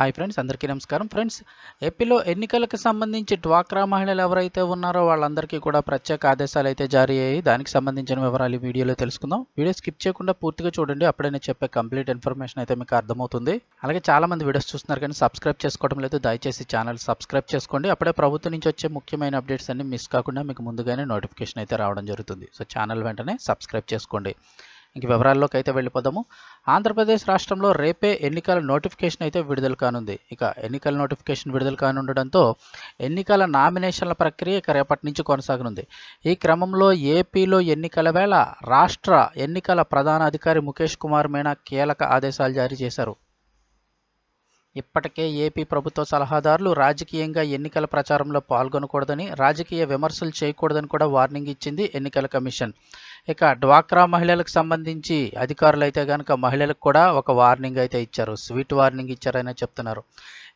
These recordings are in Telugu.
హాయ్ ఫ్రెండ్స్ అందరికీ నమస్కారం. ఫ్రెండ్స్ ఏపీలో ఎన్నికలకు సంబంధించి డ్వాక్రా మహిళలు ఎవరైతే ఉన్నారో వాళ్ళందరికీ కూడా ప్రత్యేక ఆదేశాలు అయితే జారీ అయ్యాయి. దానికి సంబంధించిన వివరాలు ఈ వీడియోలో తెలుసుకుందాం. వీడియో స్కిప్ చేయకుండా పూర్తిగా చూడండి. అప్పుడే నేను చెప్పే కంప్లీట్ ఇన్ఫర్మేషన్ అయితే మీకు అర్థమవుతుంది. అలాగే చాలా మంది వీడియోస్ చూస్తున్నారు కానీ సబ్స్క్రైబ్ చేసుకోవడం లేదు. దయచేసి ఛానల్ సబ్స్క్రైబ్ చేసుకోండి. అప్పుడే ప్రభుత్వం నుంచి వచ్చే ముఖ్యమైన అప్డేట్స్ అన్ని మిస్ కాకుండా మీకు ముందుగానే నోటిఫికేషన్ అయితే రావడం జరుగుతుంది. సో ఛానల్ వెంటనే సబ్స్క్రైబ్ చేసుకోండి. ఇంక వివరాల్లోకి అయితే వెళ్ళిపోదాము. ఆంధ్రప్రదేశ్ రాష్ట్రంలో రేపే ఎన్నికల నోటిఫికేషన్ అయితే విడుదల కానుంది. ఇక ఎన్నికల నోటిఫికేషన్ విడుదల కానుండడంతో ఎన్నికల నామినేషన్ల ప్రక్రియ ఇక రేపటి నుంచి కొనసాగనుంది. ఈ క్రమంలో ఏపీలో ఎన్నికల వేళ రాష్ట్ర ఎన్నికల ప్రధాన అధికారి ముఖేష్ కుమార్ మీనా కీలక ఆదేశాలు జారీ చేశారు. ఇప్పటికే ఏపీ ప్రభుత్వ సలహాదారులు రాజకీయంగా ఎన్నికల ప్రచారంలో పాల్గొనకూడదని రాజకీయ విమర్శలు చేయకూడదని కూడా వార్నింగ్ ఇచ్చింది ఎన్నికల కమిషన్. ఇక డ్వాక్రా మహిళలకు సంబంధించి అధికారులు అయితే కనుక మహిళలకు కూడా ఒక వార్నింగ్ అయితే ఇచ్చారు. స్వీట్ వార్నింగ్ ఇచ్చారనే చెప్తున్నారు.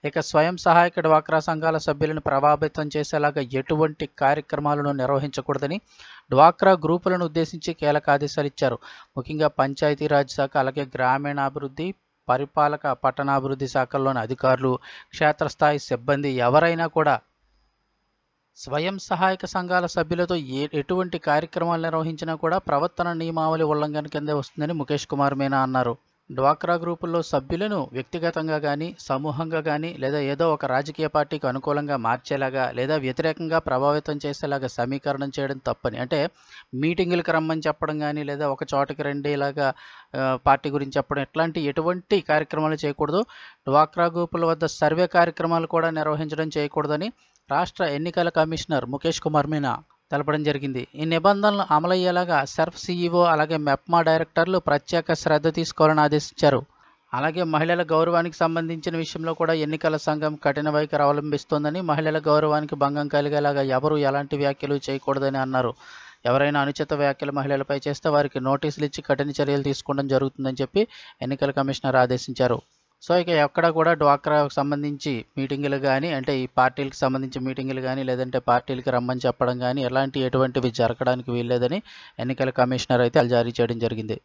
ఇక స్వయం సహాయక డ్వాక్రా సంఘాల సభ్యులను ప్రభావితం చేసేలాగా ఎటువంటి కార్యక్రమాలను నిర్వహించకూడదని డ్వాక్రా గ్రూపులను ఉద్దేశించి కీలక ఆదేశాలు ఇచ్చారు. ముఖ్యంగా పంచాయతీరాజ్ శాఖ అలాగే గ్రామీణాభివృద్ధి పరిపాలక పట్టణాభివృద్ధి శాఖల్లోని అధికారులు క్షేత్రస్థాయి సిబ్బంది ఎవరైనా కూడా స్వయం సహాయక సంఘాల సభ్యులతో ఏ ఎటువంటి కార్యక్రమాలు నిర్వహించినా కూడా ప్రవర్తన నియమావళి ఉల్లంఘన కిందే వస్తుందని ముఖేష్ కుమార్ మీనా అన్నారు. డ్వాక్రా గ్రూపుల్లో సభ్యులను వ్యక్తిగతంగా కానీ సమూహంగా కానీ లేదా ఏదో ఒక రాజకీయ పార్టీకి అనుకూలంగా మార్చేలాగా లేదా వ్యతిరేకంగా ప్రభావితం చేసేలాగా సమీకరణం చేయడం తప్పని. అంటే మీటింగులకు రమ్మని చెప్పడం కానీ లేదా ఒక చోటకి రండి ఇలాగా పార్టీ గురించి చెప్పడం ఇట్లాంటి ఎటువంటి కార్యక్రమాలు చేయకూడదు. డ్వాక్రా గ్రూపుల వద్ద సర్వే కార్యక్రమాలు కూడా నిర్వహించడం చేయకూడదని రాష్ట్ర ఎన్నికల కమిషనర్ ముఖేష్ కుమార్ మీనా తెలపడం జరిగింది. ఈ నిబంధనలు అమలయ్యేలాగా సెర్ఫ్ సీఈఓ అలాగే మెప్మా డైరెక్టర్లు ప్రత్యేక శ్రద్ధ తీసుకోవాలని ఆదేశించారు. అలాగే మహిళల గౌరవానికి సంబంధించిన విషయంలో కూడా ఎన్నికల సంఘం కఠిన వైఖరి అవలంబిస్తోందని మహిళల గౌరవానికి భంగం కలిగేలాగా ఎవరు ఎలాంటి వ్యాఖ్యలు చేయకూడదని అన్నారు. ఎవరైనా అనుచిత వ్యాఖ్యలు మహిళలపై చేస్తే వారికి నోటీసులు ఇచ్చి కఠిన చర్యలు తీసుకోవడం జరుగుతుందని చెప్పి ఎన్నికల కమిషనర్ ఆదేశించారు. సో ఇక ఎక్కడ కూడా డ్వాక్రాకు సంబంధించి మీటింగులు కానీ అంటే ఈ పార్టీలకు సంబంధించి మీటింగులు కానీ లేదంటే పార్టీలకి రమ్మని చెప్పడం కానీ ఎలాంటి ఎటువంటివి జరగడానికి వీల్లేదని ఎన్నికల కమిషనర్ అయితే జారీ చేయడం జరిగింది.